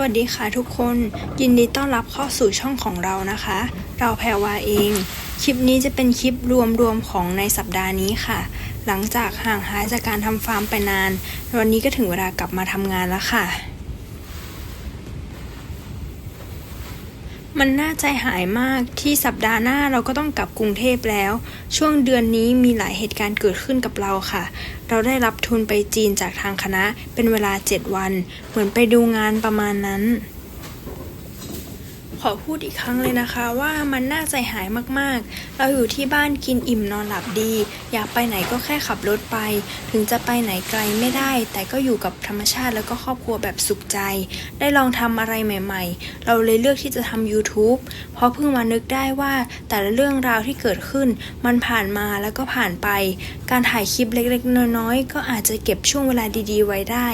วัสดีค่ะทุกคนยินดีต้อนรับเข้าสู่ช่องของเรานะคะ เราแพรวาเอง คลิปนี้จะเป็นคลิปรวมๆของในสัปดาห์นี้ค่ะ หลังจากห่างหายจากการทำฟาร์มไปนาน วันนี้ก็ถึงเวลากลับมาทำงานแล้วค่ะ มันน่าใจหายมากที่สัปดาห์หน้าเราก็ต้องกลับกรุงเทพแล้ว ช่วงเดือนนี้มีหลายเหตุการณ์เกิดขึ้นกับเราค่ะ เราได้รับทุนไปจีนจากทางคณะเป็นเวลา 7 วัน เหมือนไปดูงานประมาณนั้น ขอพูดอีกครั้งเลยนะคะว่ามันน่าใจหายมากๆ เราอยู่ที่บ้านกินอิ่มนอนหลับดี อยากไปไหนก็แค่ขับรถไป ถึงจะไปไหนไกลไม่ได้ แต่ก็อยู่กับธรรมชาติแล้วก็ครอบครัวแบบสุขใจ ได้ลองทำอะไรใหม่ๆ เราเลยเลือกที่จะทำ YouTube เพราะเพิ่งมานึกได้ว่าแต่ละเรื่องราวที่เกิดขึ้น มันผ่านมาแล้วก็ผ่านไป การถ่ายคลิปเล็กๆ น้อยๆ ก็อาจจะเก็บช่วงเวลาดีๆ ไว้ได้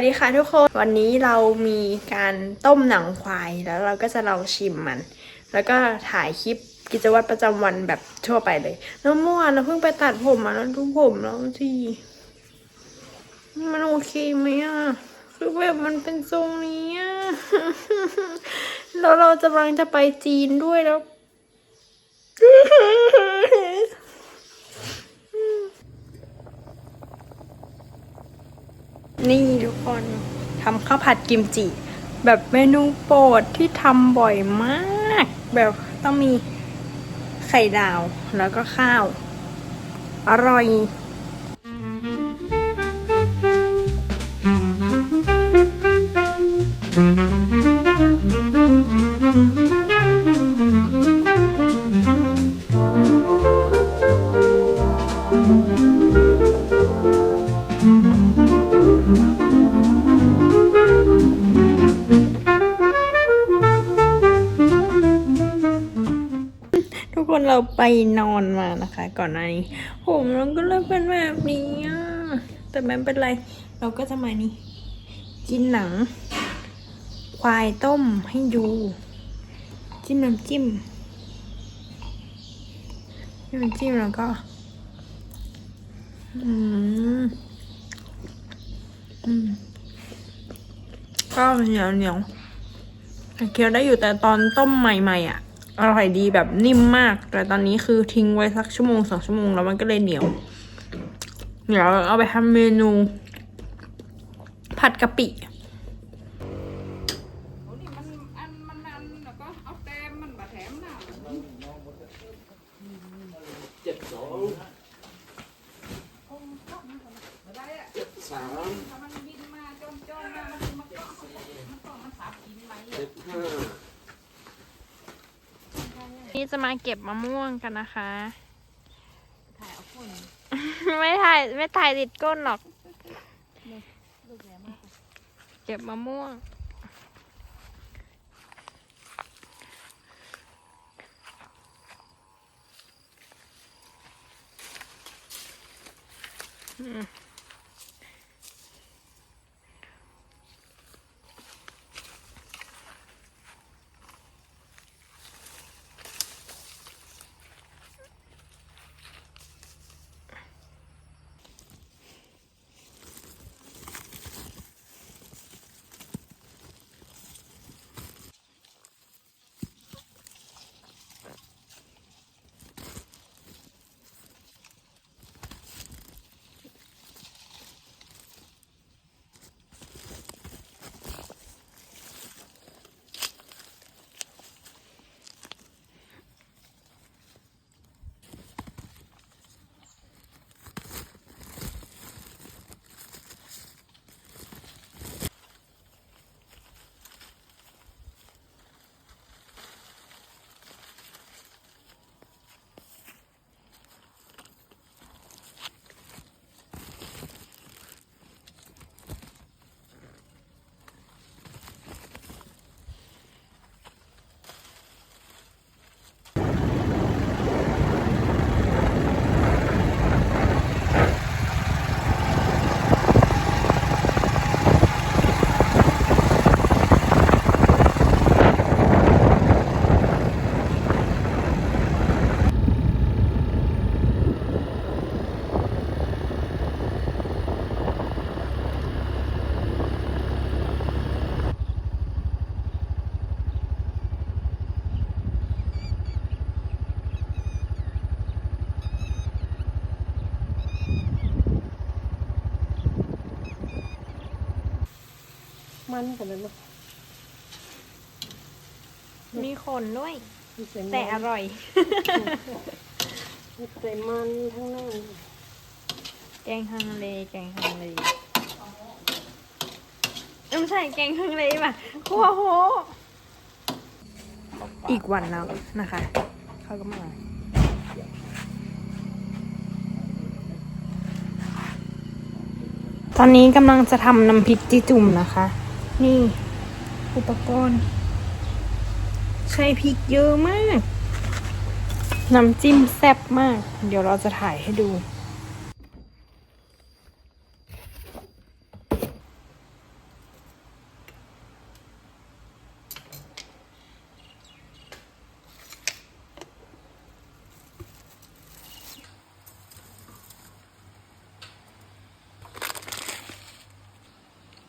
วัสดีค่ะทุกคน วันนี้เรามีการต้มหนังควายแล้วเราก็จะลองชิมมัน แล้วก็ถ่ายคลิปกิจวัตรประจำวันแบบทั่วไปเลย แล้วเมื่อวานเราเพิ่งไปตัดผมมาแล้วดูผมแล้วทีมันโอเคไหมอะ คือแบบมันเป็นทรงนี้อะ แล้วเราจะกำลังจะไปจีนด้วยแล้ว นี่ทุกคนทำข้าวผัดกิมจิ แบบเมนูโปรดที่ทำบ่อยมาก แบบต้องมีไข่ดาวแล้วก็ข้าว อร่อย นเราไปนอนมานะคะ ก่อนหน้านี้ผมเราก็เลยเป็นแบบนี้แต่ไม่เป็นไร เราก็จะมานี่กินหนัง ควายต้มให้ดูจิ้มน้ำจิ้มน้ำจิ้มแล้วก็ อืมอืมก็เหนียวเหนียวเคี้ยวได้อยู่แต่ตอนต้มใหม่ๆอะ อร่อยดีแบบนิ่มมาก แต่ตอนนี้คือทิ้งไว้สักชั่วโมงสองชั่วโมงแล้วมันก็เลยเหนียว เดี๋ยวเอาไปทำเมนู ผัดกะปิ ที่จะมาเก็บมะม่วงกันนะคะ ถ่ายเอาคนไม่ถ่ายไม่ถ่ายติดก้นหรอกกเก็บมะม่วง อืม นกันเลยเนาะมีขนด้วย มีใส่มันแต่อร่อย มีใส่มันทั้งนั้น แกงฮังเลแกงฮังเลเอ้ยไม่ใช่แกงฮังเลป่ะคั่วโหอีกวันแล้วนะคะ เขาก็มาตอนนี้กำลังจะทำน้ำพริกจีจุ่มนะคะ นี่ อุปกรณ์ ใช้พริกเยอะมาก น้ำจิ้มแซ่บมาก เดี๋ยวเราจะถ่ายให้ดู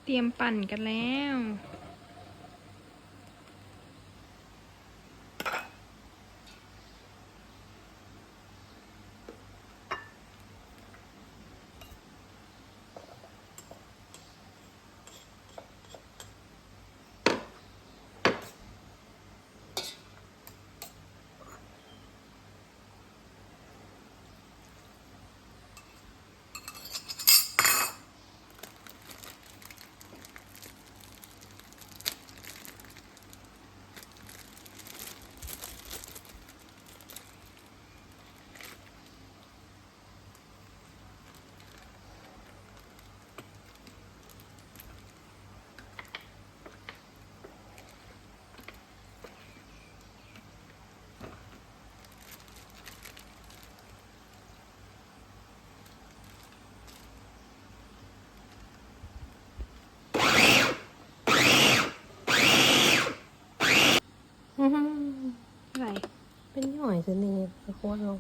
เตรียมปั่นกันแล้ว อะไร เป็ นหน่อยจะนี่โคตรลง